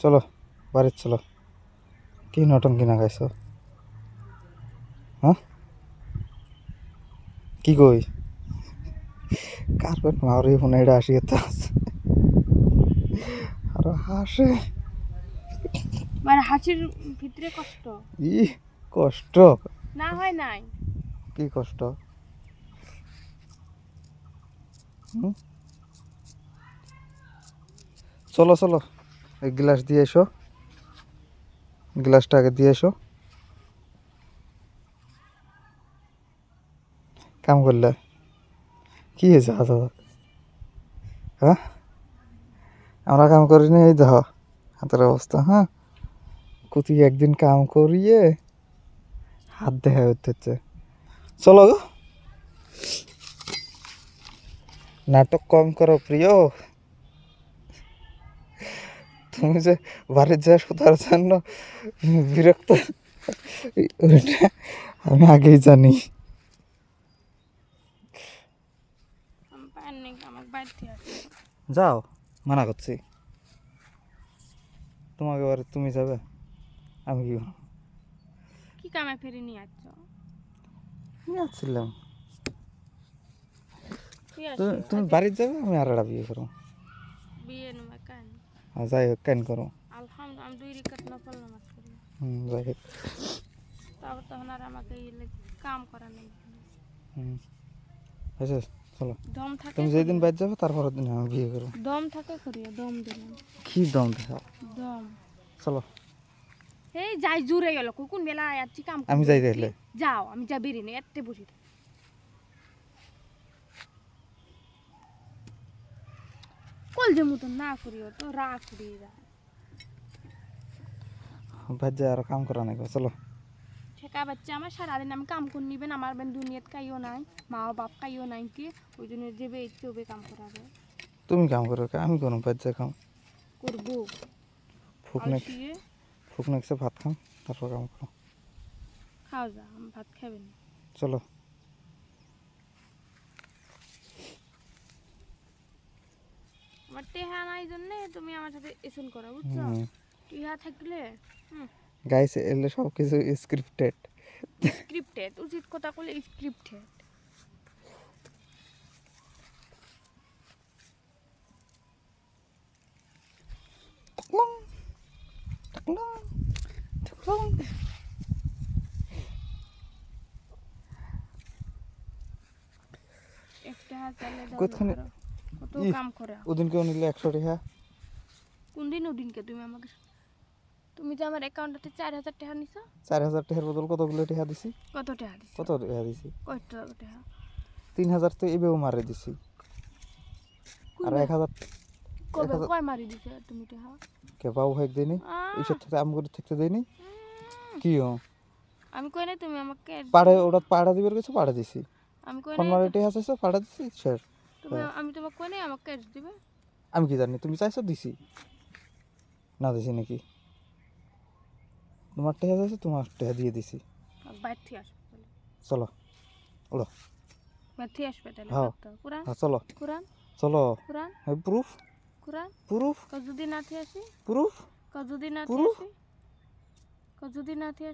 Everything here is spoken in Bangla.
চলো বাড়ির চলো। কি নটঙ্কি কিনা গাইছো হ্যাঁ? কি কই? কার্পেট মারি ফোনে এটা আসি তো আর হাসে। মানে হাসির ভিতরে কষ্ট? ই কষ্ট? না হয় নাই। কি কষ্ট? চলো চলো। এক গ্লাস দিয়ে এসো। গ্লাসটা আগে দিয়ে এসো। কাম করলে। কি হয়েছে হাত হ্যাঁ? আমরা কাম করিনি এই দেখো হাতের অবস্থা হ্যাঁ? কুতি একদিন কাম করিয়ে হাত দেখা হচ্ছে চলো গো। নাটক কম করো, প্রিয়। তুমি যে বাড়ির যা সুতার জন্য বিরক্ত আমি আগেই জানি। যাও মানা করছি। তোমাকে এবারে তুমি যাবে আমি কি করব? কি কামে ফেরি নিয়ে আসছো? আমি আসছিলাম। তুমি আছে তুমি বাড়ির যাবে আমি আর একটা বিয়ে করব। যাই হোক কেন করো? আলহামদুলিল্লাহ আমি দুই রিকাত নামাজ করি হুম যাই হোক। তারপর তখন আর আমাকে কাম করা নেই। হুম। আচ্ছা চলো। দম থাকে তুমি যেদিন বাইর যাবে তারপরের দিন আমি বিয়ে করব। দম থাকে করিও দম দিলাম। কি দম দেখা দম। চলো। এই যাই জুড়ে গেল কোন বেলা যাচ্ছি কাম আমি যাই। যাও আমি যা বেরিয়ে এতে বসে থাকি। যে মতন না করিও তো রাগ করিয়ে যা বাইর আর কাম করা নাই চলো। ঠেকা বাচ্চা আমার সারাদিন আমি কাম করে নিবেন আমার বেন দুনিয়াত কাইও নাই মা বাপ কাইও নাই কি ওই জন্য যেবে ইচ্ছে হবে কাম করাবে তুমি কাম করো? আমি বাইর যায় কাম। করব। ফুকনে আলসিয়ে ফুকনে এসে ভাত খাম তারপর কাম করো। খাও যা আমি ভাত খাবেন চলো আমার নাই জন্যে তুমি আমার সাথে এসন করো বুঝছ? টিহা থাকলে গাইস এলে সব কিছু স্ক্রিপ্টেড স্ক্রিপ্টেড উচিত কথা বলে স্ক্রিপ্টেড একটা কত কাম করে? নিলে একশো টাকা। কোন দিন ওদিনকে তুমি আমাকে তুমি যে আমার অ্যাকাউন্টে চার হাজার টাকা নিছো? চার হাজার টাকার বদল কতগুলো টাকা দিছি? কত টাকা দিছো? কত টাকা দিছি? কত টাকা? তিন হাজার তো এবেও মারে দিছি। আর এক হাজার কবে হাজার- কয় মারি দিছে তুমি টাকা? কে বাবু ভাই দেয়নি? আহ, এইসব থেকে আম করে থাকতে দেয়নি? কি ও? আমি কই তুমি আমাকে পাড়ে ওটা পাড়া দিবার কিছু পাড়া দিছি। আমি কই ফোন নাই মারে টাকা চাইছো? পাড়া দিছি স্যার তুমি আমি তোমাকে কই নাই আমাকে ক্যাশ দিবে? আমি কি জানি তুমি চাইছো দিছি। না দিছি নাকি? তোমার টাকা চাইছো তোমার টাকা দিয়ে দিছি। বাইর থেকে আসবে চলো ওড়ো বাইর থেকে আসবে তাহলে হ্যাঁ। কোরআন? হ্যাঁ চলো। কোরআন? চলো। কোরআন? হ্যাঁ প্রুফ? কোরআন? প্রুফ? যদি না থেকে আসি প্রুফ যদি না থেকে আসি যদি না থেকে